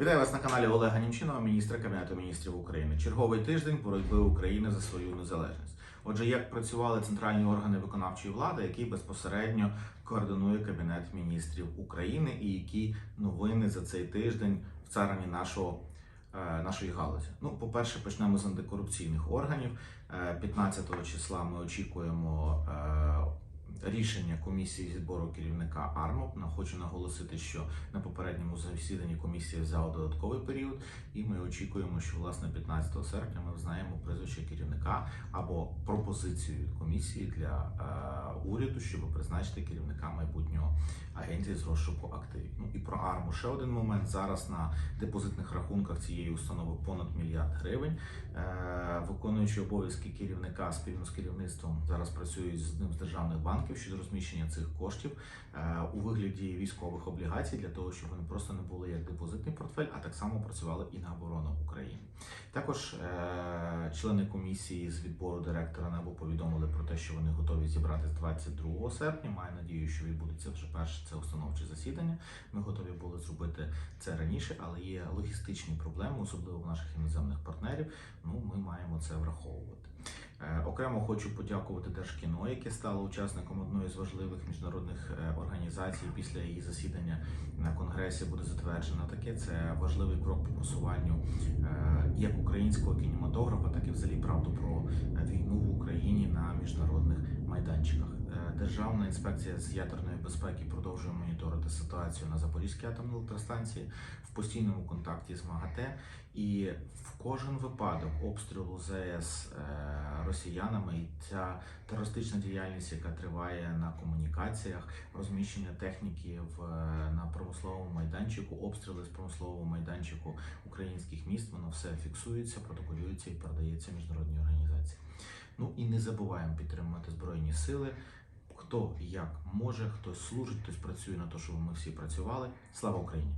Вітаю вас на каналі Олега Німчинова, міністра Кабінету міністрів України. Черговий тиждень боротьби України за свою незалежність. Отже, як працювали центральні органи виконавчої влади, який безпосередньо координує Кабінет міністрів України, і які новини за цей тиждень в царині нашого. е, Нашої галузі. Ну, по-перше, почнемо з антикорупційних органів. Е, 15 числа ми очікуємо е, рішення комісії збору керівника АРМО. Хочу наголосити, що на попередньому засіданні комісія взяла додатковий період, і ми очікуємо, що власне 15 серпня ми знаємо прізвище керівника або пропозицію комісії для е, уряду, щоб призначити керівника майбутнього агенції з розшуку активів. Ну і про АРМу ще один момент. Зараз на депозитних рахунках цієї установи понад мільярд гривень. Е, Виконуючи обов'язки керівника спільно з керівництвом зараз працюють з одним з державних банків щодо розміщення цих коштів е, у вигляді військових облігацій для того, щоб вони просто не були як депозитний портфель, а так само працювали і на оборону України. Також е, члени комісії з відбору директора НАБУ повідомили про те, що вони готові зібрати 22 серпня. Маю надію, що відбудеться вже перше це установче засідання. Ми готові були зробити це раніше, але є логістичні проблеми, особливо в наших іноземних партнерів. Ну, ми маємо це враховувати. Е, Окремо хочу подякувати Держкіно, яке стало учасником одної з важливих міжнародних е, організацій. Після її засідання на конгресі буде затверджено таке. Це важливий крок по просуванню е, як українського кінематографа, так і взагалі правду про війну в Україні на. Е, Державна інспекція з ядерної безпеки продовжує моніторити ситуацію на Запорізькій атомній електростанції в постійному контакті з МАГАТЕ. І в кожен випадок обстрілу ЗАЕС е, росіянами і ця терористична діяльність, яка триває на комунікаціях, розміщення техніки в е, на промисловому майданчику, обстріли з промислового майданчику українських міст, воно все фіксується, протоколюється і передається міжнародній організації. Ну і не забуваємо підтримувати збройні сили. Хто як може, хтось служить, хтось працює на те, щоб ми всі працювали. Слава Україні!